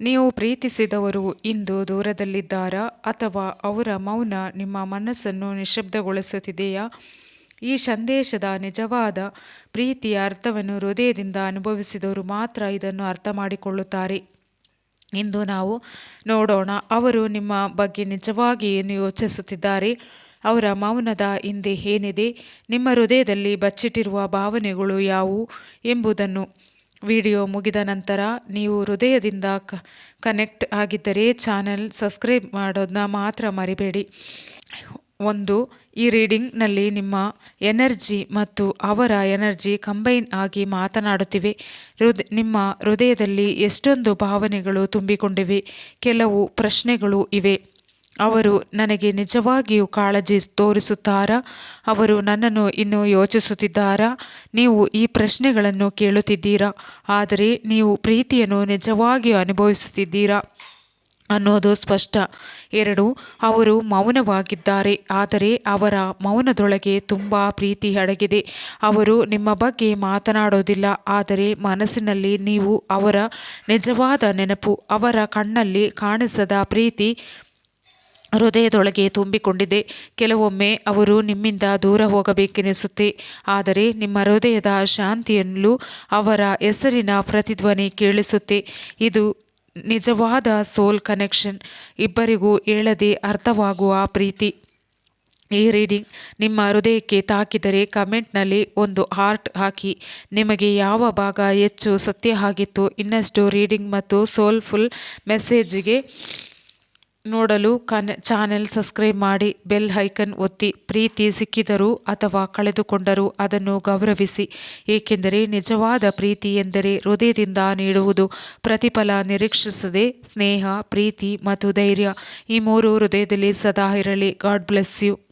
ನೀವು ಪ್ರೀತಿಸಿದವರು ಇಂದು ದೂರದಲ್ಲಿದ್ದಾರಾ? ಅಥವಾ ಅವರ ಮೌನ ನಿಮ್ಮ ಮನಸ್ಸನ್ನು ನಿಶಬ್ದಗೊಳಿಸುತ್ತಿದೆಯಾ ಈ ಸಂದೇಶದ ನಿಜವಾದ ಪ್ರೀತಿಯ ಅರ್ಥವನ್ನು ಹೃದಯದಿಂದ ಅನುಭವಿಸಿದವರು ಮಾತ್ರ ಇದನ್ನು ಅರ್ಥ ಮಾಡಿಕೊಳ್ಳುತ್ತಾರೆ ಇಂದು ನಾವು ನೋಡೋಣ, ಅವರು ನಿಮ್ಮ ಬಗ್ಗೆ ನಿಜವಾಗಿ ಏನು ಯೋಚಿಸುತ್ತಿದ್ದಾರೆ? ಅವರ ಮೌನದ ಹಿಂದೆ ಏನಿದೆ? ನಿಮ್ಮ ಹೃದಯದಲ್ಲಿ ಬಚ್ಚಿಟ್ಟಿರುವ ಭಾವನೆಗಳು ಯಾವುವು ಎಂಬುದನ್ನು ವಿಡಿಯೋ ಮುಗಿದ ನಂತರ ನೀವು ಹೃದಯದಿಂದ ಕನೆಕ್ಟ್ ಆಗಿದ್ದರೆ ಚಾನೆಲ್ ಸಬ್ಸ್ಕ್ರೈಬ್ ಮಾಡೋದನ್ನ ಮಾತ್ರ ಮರಿಬೇಡಿ. ಒಂದು, ಈ ರೀಡಿಂಗ್ನಲ್ಲಿ ನಿಮ್ಮ ಎನರ್ಜಿ ಮತ್ತು ಅವರ ಎನರ್ಜಿ ಕಂಬೈನ್ ಆಗಿ ಮಾತನಾಡುತ್ತಿವೆ. ಹೃದ ನಿಮ್ಮ ಹೃದಯದಲ್ಲಿ ಎಷ್ಟೊಂದು ಭಾವನೆಗಳು ತುಂಬಿಕೊಂಡಿವೆ. ಕೆಲವು ಪ್ರಶ್ನೆಗಳು ಇವೆ. ಅವರು ನನಗೆ ನಿಜವಾಗಿಯೂ ಕಾಳಜಿ ತೋರಿಸುತ್ತಾರಾ? ಅವರು ನನ್ನನ್ನು ಇನ್ನೂ ಯೋಚಿಸುತ್ತಿದ್ದಾರಾ? ನೀವು ಈ ಪ್ರಶ್ನೆಗಳನ್ನು ಕೇಳುತ್ತಿದ್ದೀರಾ? ಆದರೆ ನೀವು ಪ್ರೀತಿಯನ್ನು ನಿಜವಾಗಿಯೂ ಅನುಭವಿಸುತ್ತಿದ್ದೀರಾ? ಅನ್ನೋದು ಸ್ಪಷ್ಟ. ಎರಡು, ಅವರು ಮೌನವಾಗಿದ್ದಾರೆ, ಆದರೆ ಅವರ ಮೌನದೊಳಗೆ ತುಂಬ ಪ್ರೀತಿ ಅಡಗಿದೆ. ಅವರು ನಿಮ್ಮ ಬಗ್ಗೆ ಮಾತನಾಡೋದಿಲ್ಲ, ಆದರೆ ಮನಸ್ಸಿನಲ್ಲಿ ನೀವು ಅವರ ನಿಜವಾದ ನೆನಪು, ಅವರ ಕಣ್ಣಲ್ಲಿ ಕಾಣಿಸದ ಪ್ರೀತಿ ಹೃದಯದೊಳಗೆ ತುಂಬಿಕೊಂಡಿದೆ. ಕೆಲವೊಮ್ಮೆ ಅವರು ನಿಮ್ಮಿಂದ ದೂರ ಹೋಗಬೇಕೆನಿಸುತ್ತೆ. ಆದರೆ ನಿಮ್ಮ ಹೃದಯದ ಶಾಂತಿಯಲ್ಲೂ ಅವರ ಹೆಸರಿನ ಪ್ರತಿಧ್ವನಿ ಕೇಳಿಸುತ್ತೆ. ಇದು ನಿಜವಾದ ಸೋಲ್ ಕನೆಕ್ಷನ್. ಇಬ್ಬರಿಗೂ ಹೇಳದೆ ಅರ್ಥವಾಗುವ ಪ್ರೀತಿ. ಈ ರೀಡಿಂಗ್ ನಿಮ್ಮ ಹೃದಯಕ್ಕೆ ತಾಕಿದರೆ ಕಮೆಂಟ್ನಲ್ಲಿ ಒಂದು ಹಾರ್ಟ್ ಹಾಕಿ. ನಿಮಗೆ ಯಾವ ಭಾಗ ಹೆಚ್ಚು ಸತ್ಯ ಆಗಿತ್ತು ಇನ್ನಷ್ಟು ರೀಡಿಂಗ್ ಮತ್ತು ಸೋಲ್ಫುಲ್ ಮೆಸೇಜಿಗೆ ನೋಡಲು ಕನ್, ಚಾನೆಲ್ ಸಬ್ಸ್ಕ್ರೈಬ್ ಮಾಡಿ ಬೆಲ್ ಹೈಕನ್ ಒತ್ತಿ ಪ್ರೀತಿ ಸಿಕ್ಕಿದರೂ ಅಥವಾ ಕಳೆದುಕೊಂಡರೂ ಅದನ್ನು ಗೌರವಿಸಿ, ಏಕೆಂದರೆ ನಿಜವಾದ ಪ್ರೀತಿ ಎಂದರೆ ಹೃದಯದಿಂದ ನೀಡುವುದು ಪ್ರತಿಫಲ ನಿರೀಕ್ಷಿಸದೆ ಸ್ನೇಹ, ಪ್ರೀತಿ ಮತ್ತು ಧೈರ್ಯ ಈ ಮೂರು ಹೃದಯದಲ್ಲಿ ಸದಾ ಇರಲಿ. God bless you.